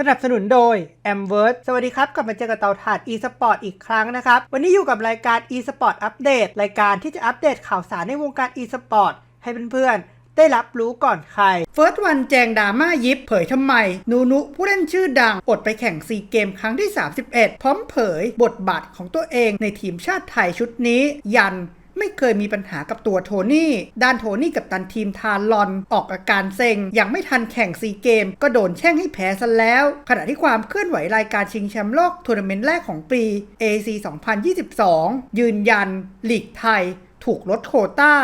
สนับสนุนโดย a m w o r d สวัสดีครับ กลับมาเจอกับเตาถ่าน e-sport อีกครั้งนะครับ วันนี้อยู่กับรายการ e-sport update รายการที่จะอัปเดตข่าวสารในวงการ e-sport ให้เพื่อนๆ ได้รับรู้ก่อนใคร First One แจงดราม่ายิปเผยทำไม นูนุผู้เล่นชื่อดัง อดไปแข่งซีเกมครั้งที่ 31 พร้อมเผยบทบาทของตัวเองในทีมชาติไทยชุดนี้ ยัน ไม่เคยมีปัญหากับตัวโทนี่ ด้านโทนี่กับตันทีมทาลอนออกอาการเซ็ง ยังไม่ทันแข่งซีเกม ก็โดนแช่งให้แพ้ซะแล้ว ขณะที่ความเคลื่อนไหวรายการชิงแชมป์โลกทัวร์นาเมนต์แรกของปี AC 2022 ยืนยัน หลีกไทย ถูกลดโคต้า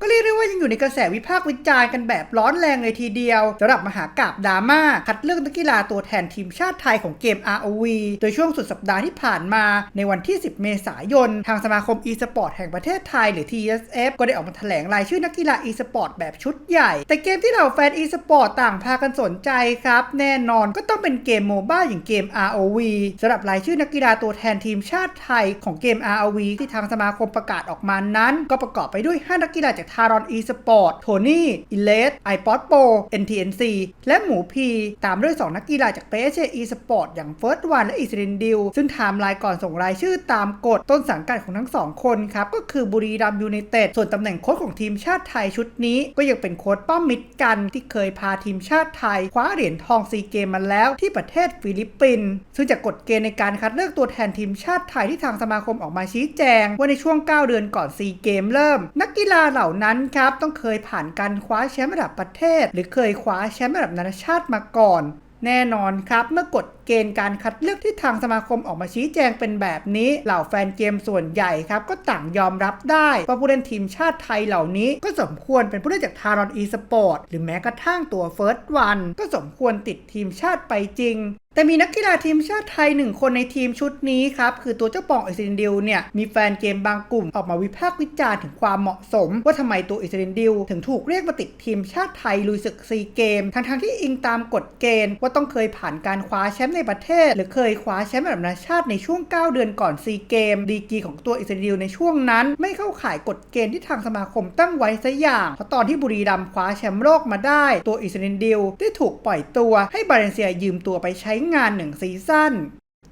ก็เรียกได้ว่ายังอยู่ในกระแสวิพากษ์วิจารณ์กันแบบร้อนแรงเลยทีเดียวสำหรับมหากาบดราม่าคัดเลือกนักกีฬาตัวแทนทีมชาติไทยของเกม ROV โดยช่วงสุดสัปดาห์ที่ผ่านมา ในวันที่ 10 เมษายน ทางสมาคม e-sport แห่งประเทศไทยหรือ TSF ก็ได้ออกมาแถลงรายชื่อนักกีฬา e-sport แบบชุดใหญ่ แต่เกมที่เหล่าแฟน e-sport ต่างพากันสนใจครับ แน่นอนก็ต้องเป็นเกมโมบ้าอย่างเกม ROV สำหรับรายชื่อนักกีฬาตัวแทนทีมชาติไทยของเกม ROV ที่ทางสมาคมประกาศออกมานั้น ก็ประกอบไปด้วย 5 นักกีฬาจากทารอน e-sport โทนี่อิเลส i p o d Pro NTNC และหมูพี ตามด้วย 2 นักกีฬาจาก PSG e-sport อย่าง First One และอิสรินดิว ซึ่งไทม์ไลน์ก่อนส่งรายชื่อตามกฎต้นสังกัดของทั้งสองคนครับ ก็คือบุรีรัมย์ยูไนเต็ดส่วนตำแหน่งโค้ชของทีมชาติไทยชุดนี้ ก็ยังเป็นโค้ชป้อมมิตรกันที่เคยพาทีมชาติไทย คว้าเหรียญทองซีเกมมาแล้วที่ประเทศฟิลิปปินส์ซึ่งจากกฎเกณฑ์ในการคัดเลือกตัวแทนทีมชาติไทยที่ทางสมาคมออกมาชี้แจง ว่าในช่วง 9 เดือนก่อนซีเกมเริ่ม นักกีฬาเหล่านั้นครับต้องเคยผ่านการคว้าแชมป์ระดับประเทศ หรือเคยคว้าแชมป์ระดับนานาชาติมาก่อน แน่นอนครับเมื่อกฎเกณฑ์การคัดเลือกที่ทางสมาคมออกมาชี้แจงเป็นแบบนี้เหล่าแฟนเกมส่วนใหญ่ครับก็ต่างยอมรับได้ว่าผู้เล่นทีมชาติไทยเหล่านี้ก็สมควรเป็นผู้เล่นจากทารอนอีสปอร์ตหรือแม้กระทั่งตัวเฟิร์สวันก็สมควรติดทีมชาติไปจริง แต่มีนักกีฬาทีมชาติไทยหนึ่งคนในทีมชุดนี้ครับ คือตัวเจ้าปองอิสรินดิวเนี่ยมีแฟนเกมบางกลุ่มออกมาวิพากษ์วิจารณ์ถึงความเหมาะสม ว่าทำไมตัวอิสรินดิวถึงถูกเรียกมาติดทีมชาติไทยลุยศึกซีเกม ทั้งๆที่อิงตามกฎเกณฑ์ ว่าต้องเคยผ่านการคว้าแชมป์ในประเทศ หรือเคยคว้าแชมป์ระดับนานาชาติในช่วง 9 เดือนก่อนซีเกม ดีกรีของตัวอิสรินดิวในช่วงนั้น ไม่เข้าข่ายกฎเกณฑ์ที่ทางสมาคมตั้งไว้ซะอย่างเพราะตอนที่บุรีรัมย์คว้าแชมป์โลกมาได้ ตัวอิสรินดิวได้ถูกปล่อยตัวให้บาเลนเซียยืมตัวไปใช้งานหนึ่งซีซั่น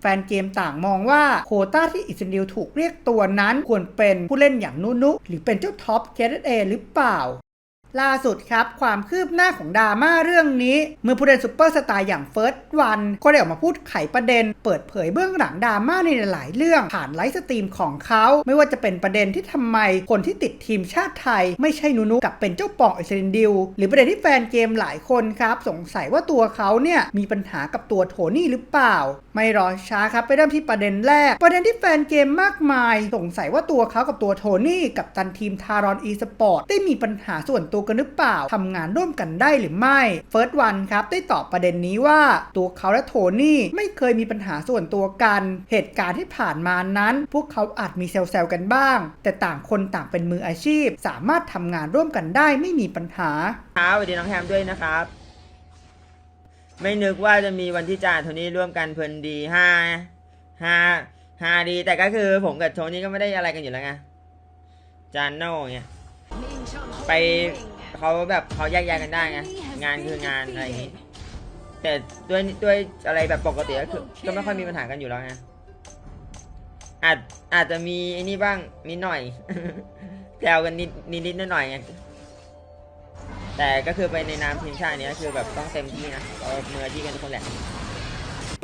แฟนเกมต่างมองว่าโคต้าที่อิสราเอลถูกเรียกตัวนั้นควรเป็นผู้เล่นอย่างนุนุหรือเป็นเจ้าท็อปเคเอหรือเปล่า ล่าสุดครับ ความคืบหน้าของดราม่าเรื่องนี้ เมื่อผู้เล่นซูเปอร์สตาร์อย่างเฟิร์สวันก็ได้ออกมาพูดไขประเด็น เปิดเผยเบื้องหลังดราม่าในหลายเรื่องผ่านไลฟ์สตรีมของเขา ไม่ว่าจะเป็นประเด็นที่ทำไมคนที่ติดทีมชาติไทย ไม่ใช่นูนุกับเป็นเจ้าปองอิสราเอลหรือประเด็นที่แฟนเกมหลายคนครับ สงสัยว่าตัวเขาเนี่ยมีปัญหากับตัวโทนี่หรือเปล่า ไม่รอช้าครับไปเริ่มที่ประเด็นแรก ประเด็นที่แฟนเกมมากมาย สงสัยว่าตัวเขากับตัวโทนี่กับตันทีมทารอนอีสปอร์ตได้มีปัญหาส่วนตัวกันหรือเปล่าทำงานร่วมกันได้หรือไม่เฟิร์สวันครับได้ตอบประเด็นนี้ว่าตัวเขาและโทนี่ไม่เคยมีปัญหาส่วนตัวกัน เหตุการณ์ที่ผ่านมานั้น พวกเขาอาจมีเซลล์กันบ้าง แต่ต่างคนต่างเป็นมืออาชีพ สามารถทำงานร่วมกันได้ไม่มีปัญหาครับสวัสดีน้องแฮมด้วยนะครับ ไม่นึกว่าจะมีวันที่จ่าโทนี่ร่วมกันเพลินดีห้าห้าห้าดี แต่ก็คือผมกับโทนี่ก็ไม่ได้อะไรกันอยู่แล้วไงจานโน่เงี้ย ไปเขาแบบเขาแยกย้ายกันได้ไงงานคืองานอะไรอย่างงี้ แต่ด้วยด้วยอะไรแบบปกติก็คือก็ไม่ค่อยมีปัญหากันอยู่แล้วไงอาจอาจจะมีไอ้นี่บ้างนิดหน่อยแซวกันนิดนิดนิดหน่อยไงแต่ก็คือไปในนามทีมชาติเนี้ยคือแบบต้องเต็มที่นะเรามืออาชีพกันทุกคนแหละ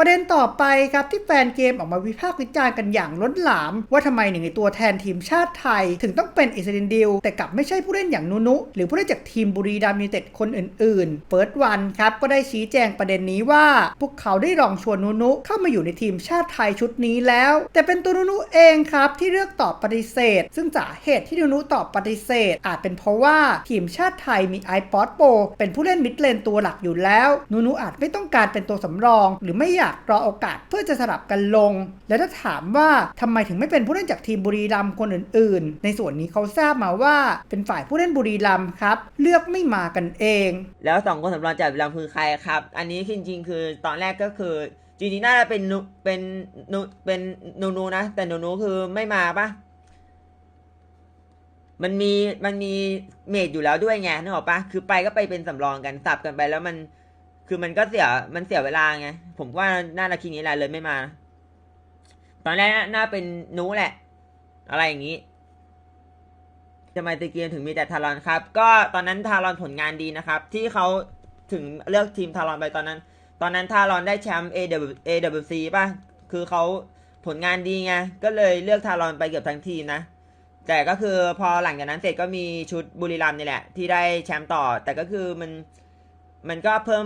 ประเด็นต่อไปครับที่แฟนเกมออกมาวิพากษ์วิจารณ์กันอย่างล้นหลาม ว่าทำไมหนึ่งในตัวแทนทีมชาติไทย ถึงต้องเป็นอิสรินดิวแต่กลับไม่ใช่ผู้เล่นอย่างนุนุ หรือผู้เล่นจากทีมบุรีรัมย์ยูเต็ดคนอื่นๆเฟิร์สวันครับก็ได้ชี้แจงประเด็นนี้ว่า พวกเขาได้ลองชวนนุนุเข้ามาอยู่ในทีมชาติไทยชุดนี้แล้ว แต่เป็นตัวนุนุเองครับที่เลือกตอบปฏิเสธ ซึ่งสาเหตุที่นุนุตอบปฏิเสธ อาจเป็นเพราะว่าทีมชาติไทยมี i p o d Pro เป็นผู้เล่นมิดเลนตัวหลักอยู่แล้วนุนุอาจไม่ต้องการเป็นตัวสำรอง หรือไม่อยากรอโอกาสเพื่อจะสลับกันลง แล้วถ้าถามว่าทำไมถึงไม่เป็นผู้เล่นจากทีมบุรีรัมย์คนอื่น ๆ ในส่วนนี้เขาทราบมาว่าเป็นฝ่ายผู้เล่นบุรีรัมย์ครับ เลือกไม่มากันเอง แล้วสองคนสำรองจากบุรีรัมย์คือใครครับ อันนี้จริงๆ คือตอนแรกก็คือจริงๆน่าจะเป็นนุเป็นนุเป็นนูนูนะ แต่นูนูคือไม่มาปะมันมีมันมีเมดอยู่แล้วด้วยไงนึกออกปะคือไปก็ไปเป็นสำรองกันสับกันไปแล้วมัน คือมันก็เสียมันเสียเวลาไง ผมว่าน่าจะคิดอย่างนี้แหละเลยไม่มา ตอนแรกน่าเป็นนูแหละ อะไรอย่างนี้ทำไมตะเกียงถึงมีแต่ทารอนครับ ก็ตอนนั้นทารอนผลงานดีนะครับ ที่เขาถึงเลือกทีมทารอนไปตอนนั้น ตอนนั้นทารอนได้แชมป์ AW AWC ป่ะ คือเขาผลงานดีไง ก็เลยเลือกทารอนไปเกือบทั้งทีมนะ แต่ก็คือพอหลังจากนั้นเสร็จก็มีชุดบุรีรัมย์นี่แหละ ที่ได้แชมป์ต่อ แต่ก็คือมัน มันก็เพิ่ม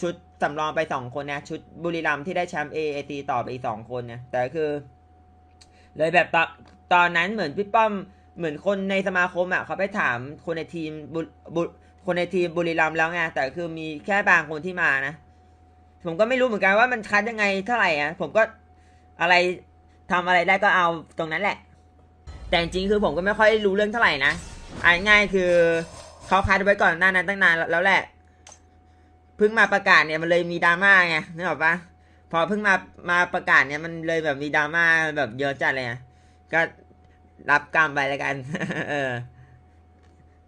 ชุดสำรองไปสองคนนะ ชุดบุรีรัมที่ได้แชมป์ AAC ต่อไปอีกสองคนนะแต่ก็คือ เลยแบบตอนตอนนั้นเหมือนพี่ป้อมเหมือนคนในสมาคมอะเขาไปถามคนในทีมบุบุคนในทีมบุรีรัมแล้วไงแต่คือมีแค่บางคนที่มานะผมก็ไม่รู้เหมือนกันว่ามันคัดยังไงเท่าไหร่อะผมก็อะไรทำอะไรได้ก็เอาตรงนั้นแหละ แต่จริงๆคือผมก็ไม่ค่อยรู้เรื่องเท่าไหร่นะอ่าง่ายคือเขาคัดไว้ก่อนหน้านั้นตั้งนานแล้วแหละ เพิ่งมาประกาศเนี่ยมันเลยมีดราม่าไงนึกออกปะพอเพิ่งมามาประกาศเนี่ยมันเลยแบบมีดราม่าแบบเยอะจัดเลยไงก็รับกรรมไปแล้วกันเออ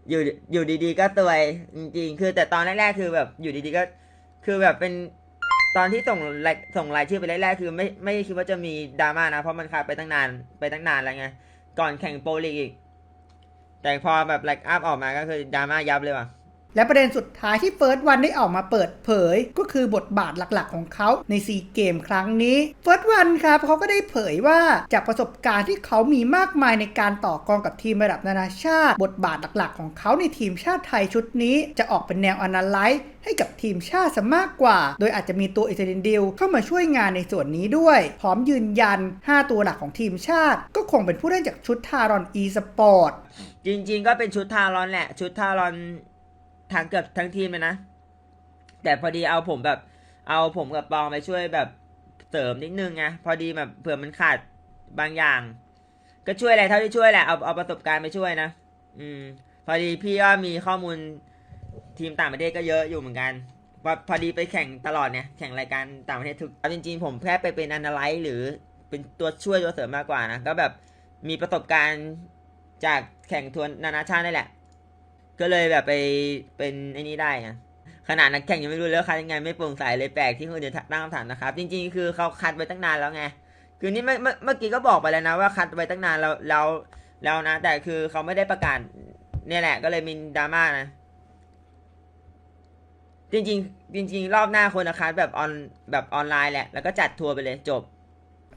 อยู่อยู่ดีๆ ก็ตัวจริงๆ คือแต่ตอนแรกๆคือแบบอยู่ดีๆก็ คือแบบเป็นตอนที่ส่งรายส่งรายชื่อไปแรกๆคือไม่ไม่คิดว่าจะมีดราม่านะ เพราะมันคาไปตั้งนานไปตั้งนานแล้วไงก่อนแข่งโปรลีกอีก แต่พอแบบไลค์อัพออกมาก็คือดราม่ายับเลยว่ะ และประเด็นสุดท้ายที่เฟิร์สวันได้ออกมาเปิดเผย ก็คือบทบาทหลักๆ ของเขาในซีเกมครั้งนี้เฟิร์สวันครับเขาก็ได้เผยว่าจากประสบการณ์ที่เขามีมากมายในการต่อกรกับทีมระดับนานาชาติ บทบาทหลักๆ ของเขาในทีมชาติไทยชุดนี้ จะออกเป็นแนวอนาไลซ์ให้กับทีมชาติซะมากกว่า โดยอาจจะมีตัวอิตาเลียนดิลเข้ามาช่วยงานในส่วนนี้ด้วย พร้อมยืนยัน 5 ตัวหลักของทีมชาติ ก็คงเป็นผู้เล่นจากชุดทารอนอีสปอร์ตจริงๆ ก็เป็นชุดทารอนแหละ ชุดทารอน ทั้งเกือบทั้งทีมเลยนะ แต่พอดีเอาผมแบบ เอาผมกับปองไปช่วยแบบเสริมนิดนึงไงพอดีแบบเผื่อมันขาดบางอย่าง ก็ช่วยอะไรเท่าที่ช่วยแหละเอาเอาประสบการณ์ไปช่วยนะอืม พอดีพี่ก็มีข้อมูลทีมต่างประเทศก็เยอะอยู่เหมือนกันพอพอดีไปแข่งตลอดเนี่ยแข่งรายการต่างประเทศทุกเอาจริงๆผมแค่ไปเป็นอนาไลซ์หรือเป็นตัวช่วยตัวเสริมมากกว่านะก็แบบมีประสบการณ์จากแข่งทัวร์นานาชาตินี่แหละ ก็เลยแบบไปเป็นไอ้นี้ได้ไงขนาดนักแข่งยังไม่รู้เลยว่าคัดยังไงไม่โปร่งใสเลยแปลกที่คนอื่นตั้งคำถามนะครับ จริงๆ คือเขาคัดไว้ตั้งนานแล้วไงคือนี่เมื่อเมื่อกี้ก็บอกไปแล้วนะว่าคัดไว้ตั้งนานแล้วแล้วแล้วนะ แต่คือเขาไม่ได้ประกาศเนี่ยแหละ ก็เลยมีดราม่านะจริงๆจริง ๆ รอบหน้าคนนะคัดแบบออนแบบออนไลน์แหละ แล้วก็จัดทัวร์ไปเลยจบ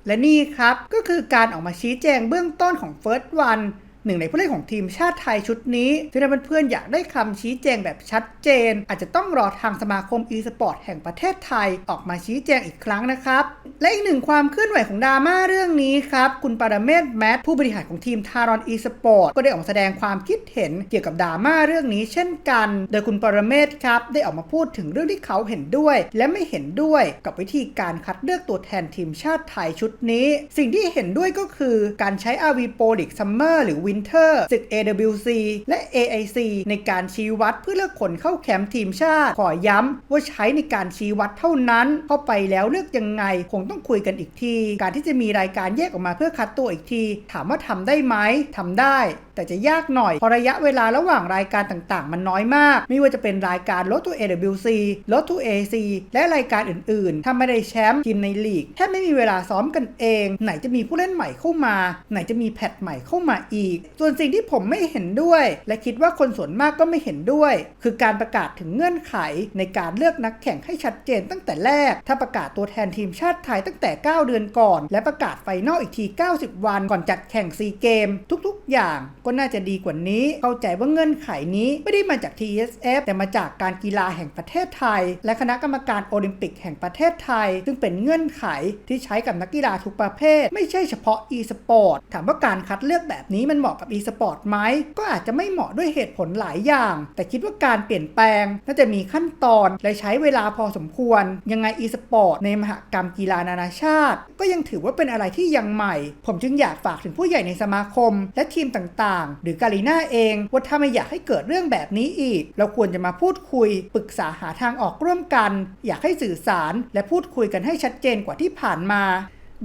และนี่ครับก็คือการออกมาชี้แจงเบื้องต้นของ First One หนึ่งในผู้เล่นของทีมชาติไทยชุดนี้ที่เพื่อนๆอยากได้คำชี้แจงแบบชัดเจน อาจจะต้องรอทางสมาคม e-sport แห่งประเทศไทยออกมาชี้แจงอีกครั้งนะครับ และอีกหนึ่งความเคลื่อนไหวของดราม่าเรื่องนี้ครับคุณปรเมศแมทผู้บริหารของทีมทารอน e-sport ก็ได้ออกมาแสดงความคิดเห็นเกี่ยวกับดราม่าเรื่องนี้เช่นกัน โดยคุณปรเมศครับได้ออกมาพูดถึงเรื่องที่เขาเห็นด้วย และไม่เห็นด้วยกับวิธีการคัดเลือกตัวแทนทีมชาติไทยชุดนี้ สิ่งที่เห็นด้วยก็คือการใช้ RV Pro League Summer หรือ Winter ศึก AWC และ AIC ในการชี้วัดเพื่อเลือกคนเข้าแคมป์ทีมชาติ ขอย้ำว่าใช้ในการชี้วัดเท่านั้น เข้าไปแล้วเลือกยังไง คงต้องคุยกันอีกที การที่จะมีรายการแยกออกมาเพื่อคัดตัวอีกที ถามว่าทำได้ไหมทำได้ แต่จะยากหน่อยเพราะระยะเวลาระหว่างรายการต่างๆ มันน้อยมาก ไม่ว่าจะเป็นรายการลดตัว AWC ลดตัว AC และรายการอื่นๆ ถ้าไม่ได้แชมป์ทีมในลีกแทบไม่มีเวลาซ้อมกันเอง ไหนจะมีผู้เล่นใหม่เข้ามา ไหนจะมีแพทใหม่เข้ามาอีก ส่วนสิ่งที่ผมไม่เห็นด้วย และคิดว่าคนส่วนมากก็ไม่เห็นด้วย คือการประกาศถึงเงื่อนไขในการเลือกนักแข่งให้ชัดเจนตั้งแต่แรก ถ้าประกาศตัวแทนทีมชาติไทยตั้งแต่ 9 เดือนก่อน และประกาศไฟนอลอีกที 90 วันก่อนจัดแข่งซีเกมทุก ๆ อย่างก็น่าจะดีกว่านี้ เข้าใจว่าเงื่อนไขนี้ไม่ได้มาจาก TSF แต่มาจากการกีฬาแห่งประเทศไทย และคณะกรรมการโอลิมปิกแห่งประเทศไทย ซึ่งเป็นเงื่อนไขที่ใช้กับนักกีฬาทุกประเภท ไม่ใช่เฉพาะ e-sport ถามว่าการคัดเลือกแบบนี้มันเหมาะกับ e-sport ไหมก็อาจจะไม่เหมาะด้วยเหตุผลหลายอย่าง แต่คิดว่าการเปลี่ยนแปลงน่าจะมีขั้นตอนและใช้เวลาพอสมควร ยังไง e-sport ในมหกรรมกีฬานานาชาติ ก็ยังถือว่าเป็นอะไรที่ยังใหม่ ผมจึงอยากฝากถึงผู้ใหญ่ในสมาคม และทีมต่างๆ หรือกาลีน่าเองว่าถ้าไม่อยากให้เกิดเรื่องแบบนี้อีก เราควรจะมาพูดคุย ปรึกษาหาทางออกร่วมกัน อยากให้สื่อสาร และพูดคุยกันให้ชัดเจนกว่าที่ผ่านมา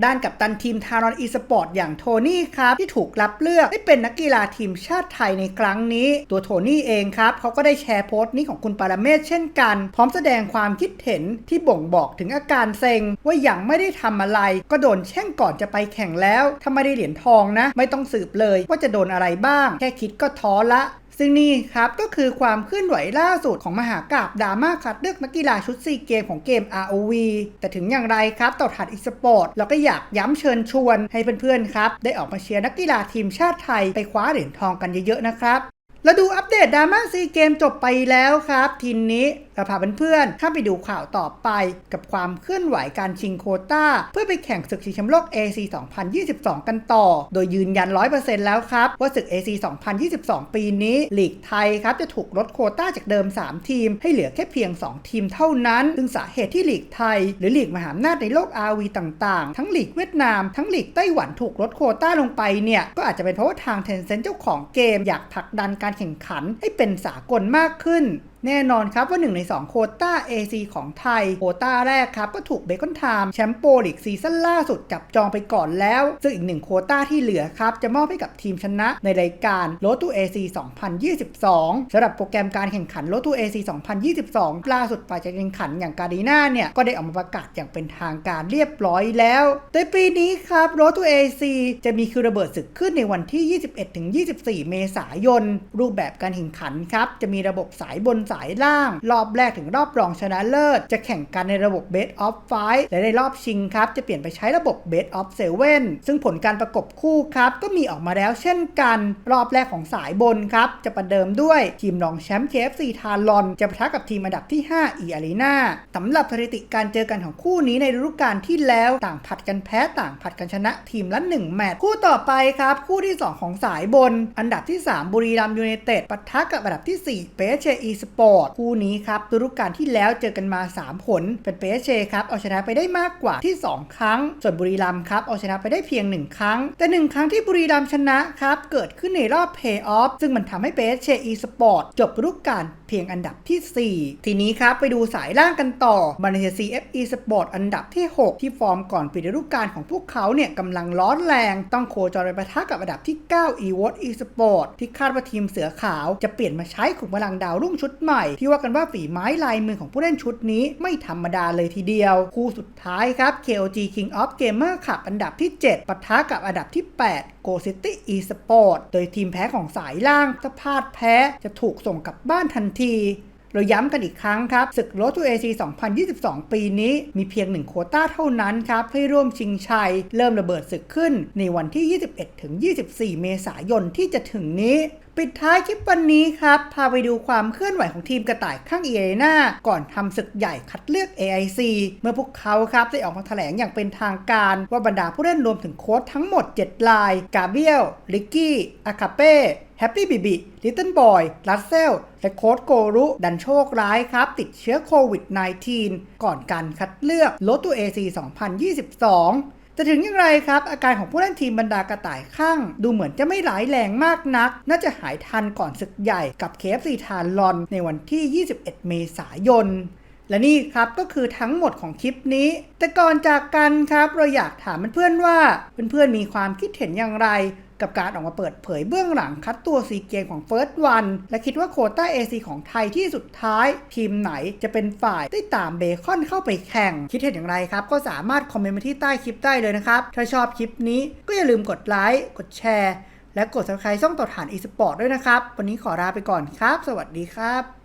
ด้านกับตันทีมทารอนอีสปอร์ตอย่างโทนี่ครับที่ถูกรับเลือกให้เป็นนักกีฬาทีมชาติไทยในครั้งนี้ ตัวโทนี่เองครับเขาก็ได้แชร์โพสต์นี้ของคุณปารเมศเช่นกัน พร้อมแสดงความคิดเห็นที่บ่งบอกถึงอาการเซ็ง ว่ายังไม่ได้ทำอะไร ก็โดนแช่งก่อนจะไปแข่งแล้วถ้าไม่ได้เหรียญทองนะ ไม่ต้องสืบเลยว่าจะโดนอะไรบ้าง แค่คิดก็ท้อละ ซึ่งนี่ครับก็คือความเคลื่อนไหวล่าสุดของมหากราบดราม่าคัดเลือกนักกีฬาชุดซีเกมของเกม ROV แต่ถึงอย่างไรครับต่อถัดอีสปอร์ตเราก็อยากย้ำเชิญชวนให้เพื่อนๆครับ ได้ออกมาเชียร์นักกีฬาทีมชาติไทยไปคว้าเหรียญทองกันเยอะๆนะครับแล้วดูอัปเดตดราม่าซีเกมจบไปแล้วครับ ทีนี้เราพาเพื่อนๆข้าไปดูข่าวต่อไป กับความเคลื่อนไหวการชิงโคต้า เพื่อไปแข่งศึกชิงแชมป์โลก AC 2022 กันต่อ โดยยืนยัน 100%แล้วครับ ว่าศึก AC 2022 ปีนี้ลีกไทยครับจะถูกลดโคต้าจากเดิม 3 ทีม ให้เหลือแค่เพียง 2 ทีมเท่านั้น ซึ่งสาเหตุที่ลีกไทย หรือลีกมหาอำนาจในโลก RV ต่างๆ ทั้งลีกเวียดนาม ทั้งลีกไต้หวันถูกลดโคต้าลงไปเนี่ยก็อาจจะเป็นเพราะว่าทาง Tencent เจ้าของเกมอยากผลักดันการแข่งขันให้เป็นสากลมากขึ้น แน่นอนครับว่า 1 ใน 2 โคต้า AC ของไทย โคต้าแรกครับ ก็ถูกเบคอนไทม์แชมป์โปลีกซีซั่นล่าสุดจับจองไปก่อนแล้ว ซึ่งอีกหนึ่งโคต้าที่เหลือครับ จะมอบให้กับทีมชนะในรายการ Road to AC 2022สำหรับโปรแกรมการแข่งขัน Road to AC 2022 ล่าสุดฝ่ายจัดแข่งขันอย่างการีนาเนี่ย ก็ได้ออกมาประกาศอย่างเป็นทางการเรียบร้อยแล้วโดยปีนี้ครับ Road to AC จะมีคือระเบิดศึกขึ้นในวันที่ 21-24 เมษายน รูปแบบการแข่งขันครับจะมีระบบสายบนสายล่าง รอบแรกถึงรอบรองชนะเลิศ จะแข่งกันในระบบ Best of 5และในรอบชิงครับ จะเปลี่ยนไปใช้ระบบ Best of 7ซึ่งผลการประกบคู่ครับ ก็มีออกมาแล้วเช่นกัน รอบแรกของสายบนครับ จะประเดิมด้วยทีมรองแชมป์ KFC ทารอน จะปะทะกับทีมอันดับที่5 e a r e n a สำหรับสถิติการเจอกันของคู่นี้ในฤดูกาลที่แล้วต่างผัดกันแพ้ต่างผัดกันชนะทีมละ1แมตช์คู่ต่อไปครับคู่ที่ 2 ของสายบน อันดับที่ 3 บุรีรัมย์ยูไนเต็ดปะทะกับอันดับที่4เปเชอีสปอร์ตคู่นี้ครับฤดูกาลที่แล้วเจอกันมา 3 ผล เป็นเปเชครับเอาชนะไปได้มากกว่าที่ 2 ครั้ง ส่วนบุรีรัมย์ครับเอาชนะไปได้เพียง 1 ครั้ง แต่ 1 ครั้งที่บุรีรัมย์ชนะครับเกิดขึ้นในรอบเพย์ออฟซึ่งมันทำให้เปเชอีสปอร์ตจบฤดูกาลเพียงอันดับที่ 4 ทีนี้ครับไปดูสายล่างกันต่อมาเลเซีย CFE Sport อันดับที่ 6 ที่ฟอร์มก่อนปิดฤดูกาลของพวกเขาเนี่ยกำลังร้อนแรง ต้องโคจรไปปะทะกับอันดับที่9 e w o t eSport ที่คาดว่าทีมเสือขาวจะเปลี่ยนมาใช้ขุมพลังดาวรุ่งชุดใหม่ที่ว่ากันว่าฝีไม้ลายมือของผู้เล่นชุดนี้ไม่ธรรมดาเลยทีเดียว คู่สุดท้ายครับ KOG King of Gamer ขับอันดับที่ 7ปะทะกับอันดับที่ 8 Go City eSport โดยทีมแพ้ของสายล่างถ้าพลาดแพ้จะถูกส่งกลับบ้านทันทีเราย้ำกันอีกครั้งครับศึก Road to AC 2022 ปีนี้มีเพียงหนึ่งโคต้าเท่านั้นครับให้ร่วมชิงชัย เริ่มระเบิดศึกขึ้นในวันที่ 21-24 เมษายนที่จะถึงนี้ ปิดท้ายคลิปวันนี้ครับ พาไปดูความเคลื่อนไหวของทีมกระต่ายข้างเอเรนาก่อนทำศึกใหญ่คัดเลือก AIC เมื่อพวกเขาครับได้ออกมาแถลงอย่างเป็นทางการว่าบรรดาผู้เล่นรวมถึงโค้ชทั้งหมด 7 ลาย กาเบียล ลิกกี้ อาคาเป้แฮปปี้บิบิลิตเติ้ลบอยลัสเซล และโค้ดโกรุ ดันโชคร้ายครับ ติดเชื้อโควิด -19 ก่อนการคัดเลือกโลตูเอซี2022 จะถึงอย่างไรครับ อาการของผู้เล่นทีมบรรดากระต่ายข้าง ดูเหมือนจะไม่หลายแรงมากนัก น่าจะหายทันก่อนศึกใหญ่กับ KFC ทานลอนในวันที่ 21 เมษายนและนี่ครับก็คือทั้งหมดของคลิปนี้ แต่ก่อนจากกันครับ เราอยากถามเพื่อนๆว่า เพื่อนๆมีความคิดเห็นอย่างไร กับการออกมาเปิดเผยเบื้องหลังคัดตัวซีเกมของ First One และคิดว่าโควต้า AC ของไทยที่สุดท้าย ทีมไหนจะเป็นฝ่ายได้ตามเบคอนเข้าไปแข่ง คิดเห็นอย่างไรครับ ก็สามารถคอมเมนต์มาที่ใต้คลิปได้เลยนะครับ ถ้าชอบคลิปนี้ก็อย่าลืมกดไลค์กดแชร์และกด subscribe ช่องต่อฐาน eSport ด้วยนะครับ วันนี้ขอลาไปก่อนครับ สวัสดีครับ